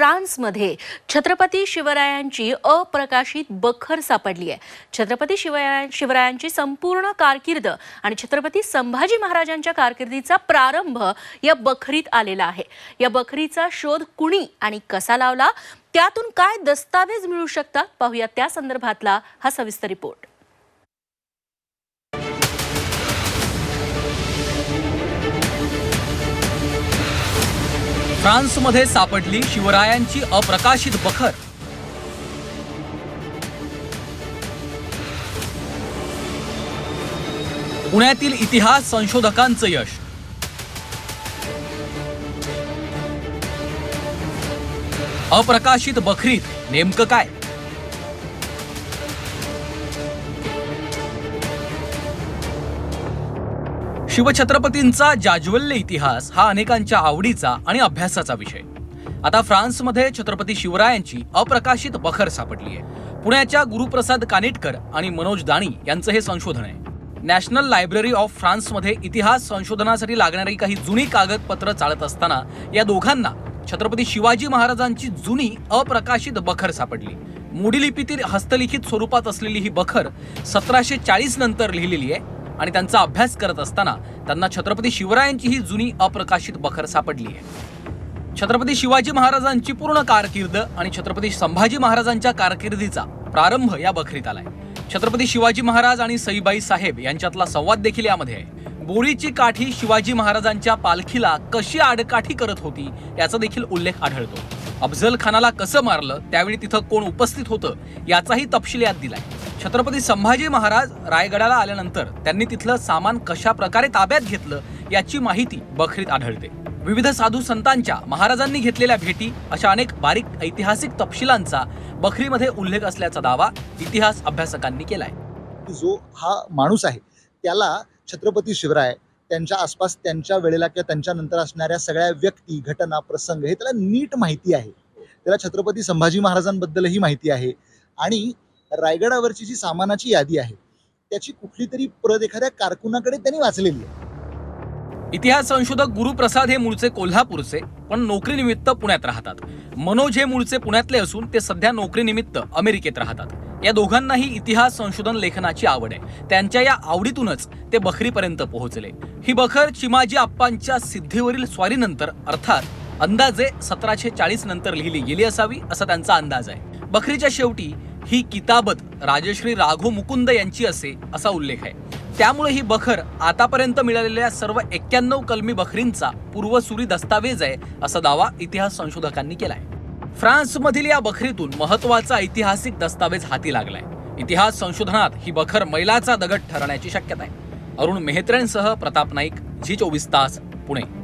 फ्रान्समध्ये छत्रपती शिवरायांची अप्रकाशित बखर सापडली आहे. छत्रपती शिवराया शिवरायांची संपूर्ण कारकीर्द आणि छत्रपती संभाजी महाराजांच्या कारकिर्दीचा प्रारंभ या बखरीत आलेला आहे. या बखरीचा शोध कुणी आणि कसा लावला? त्यातून काय दस्तावेज मिळू शकतात? पाहूया त्या संदर्भातला हा सविस्तर रिपोर्ट. फ्रान्समध्ये सापडली शिवरायांची अप्रकाशित बखर. पुण्यातील इतिहास संशोधकांचं यश. अप्रकाशित बखरीत नेमकं काय? शिवछत्रपतींचा जाज्वल्य इतिहास हा अनेकांच्या आवडीचा आणि अभ्यासाचा विषय. आता फ्रान्समध्ये छत्रपती शिवरायांची अप्रकाशित बखर सापडली आहे. पुण्याच्या गुरुप्रसाद कानेटकर आणि मनोज दाणी यांचं हे संशोधन आहे. नॅशनल लायब्ररी ऑफ फ्रान्समध्ये इतिहास संशोधनासाठी लागणारी काही जुनी कागदपत्र चालत असताना या दोघांना छत्रपती शिवाजी महाराजांची जुनी अप्रकाशित बखर सापडली. मोडी लिपीतील हस्तलिखित स्वरूपात असलेली ही बखर सतराशे चाळीस नंतर लिहिलेली आहे. आणि त्यांचा अभ्यास करत असताना त्यांना छत्रपती शिवरायांची ही जुनी अप्रकाशित बखर सापडली आहे. छत्रपती शिवाजी महाराजांची पूर्ण कारकीर्द आणि छत्रपती संभाजी महाराजांच्या कारकिर्दीचा प्रारंभ या बखरीत आलाय. छत्रपती शिवाजी महाराज आणि सईबाई साहेब यांच्यातला संवाद देखील यामध्ये आहे. बोरीची काठी शिवाजी महाराजांच्या पालखीला कशी आडकाठी करत होती याचा देखील उल्लेख आढळतो. अफजल खानाला कसं मारलं त्यावेळी तिथं कोण उपस्थित होतं याचाही तपशील यात दिलाय. छत्रपती संभाजी महाराज रायगडाला आल्यानंतर त्यांनी तिथलं सामान कशा प्रकारे ताब्यात घेतलं याची माहिती बखरीत आढळते. विविध साधू संतांच्या महाराजांनी घेतलेल्या भेटी अशा अनेक बारीक ऐतिहासिक तपशिलांचा बखरीमध्ये उल्लेख असल्याचा दावा इतिहास अभ्यासकांनी केलाय. की जो हा माणूस आहे त्याला छत्रपती शिवराय त्यांच्या आसपास त्यांच्या वेळेला किंवा त्यांच्यानंतर असणाऱ्या सगळ्या व्यक्ती घटना प्रसंग हे त्याला नीट माहिती आहे. त्याला छत्रपती संभाजी महाराजांबद्दलही माहिती आहे. आणि रायगडावरची जी सामानाची यादी आहे त्याची कुठली तरी प्रत एखाद्या कारकुनाकडे त्यांनी वाचलेली आहे. इतिहास संशोधक गुरुप्रसाद हे मूळचे कोल्हापूरचे पण नोकरीनिमित्त पुण्यात राहतात. मनोज हे मूळचे पुण्यातले असून ते सध्या नोकरीनिमित्त अमेरिकेत राहतात. या दोघांनाही इतिहास संशोधन लेखनाची आवड आहे. त्यांच्या या आवडीतूनच ते बखरीपर्यंत पोहोचले. ही बखर चिमाजी आप्पांच्या सिद्धीवरील स्वारीनंतर अर्थात अंदाजे सतराशे चाळीस नंतर लिहिली गेली असावी असा त्यांचा अंदाज आहे. बखरीच्या शेवटी ही किताबत राजश्री राघो मुकुंद यांची असे असा उल्लेख आहे. त्यामुळे ही बखर आतापर्यंत मिळालेल्या सर्व एक्क्याण्णव कलमी बखरींचा पूर्वसुरी दस्तावेज आहे असा दावा इतिहास संशोधकांनी केलाय. फ्रान्समधील या बखरीतून महत्त्वाचा ऐतिहासिक दस्तावेज हाती लागलाय. इतिहास संशोधनात ही बखर मैलाचा दगड ठरण्याची शक्यता आहे. अरुण मेहत्रेंसह प्रताप नाईक झी चोवीस तास पुणे.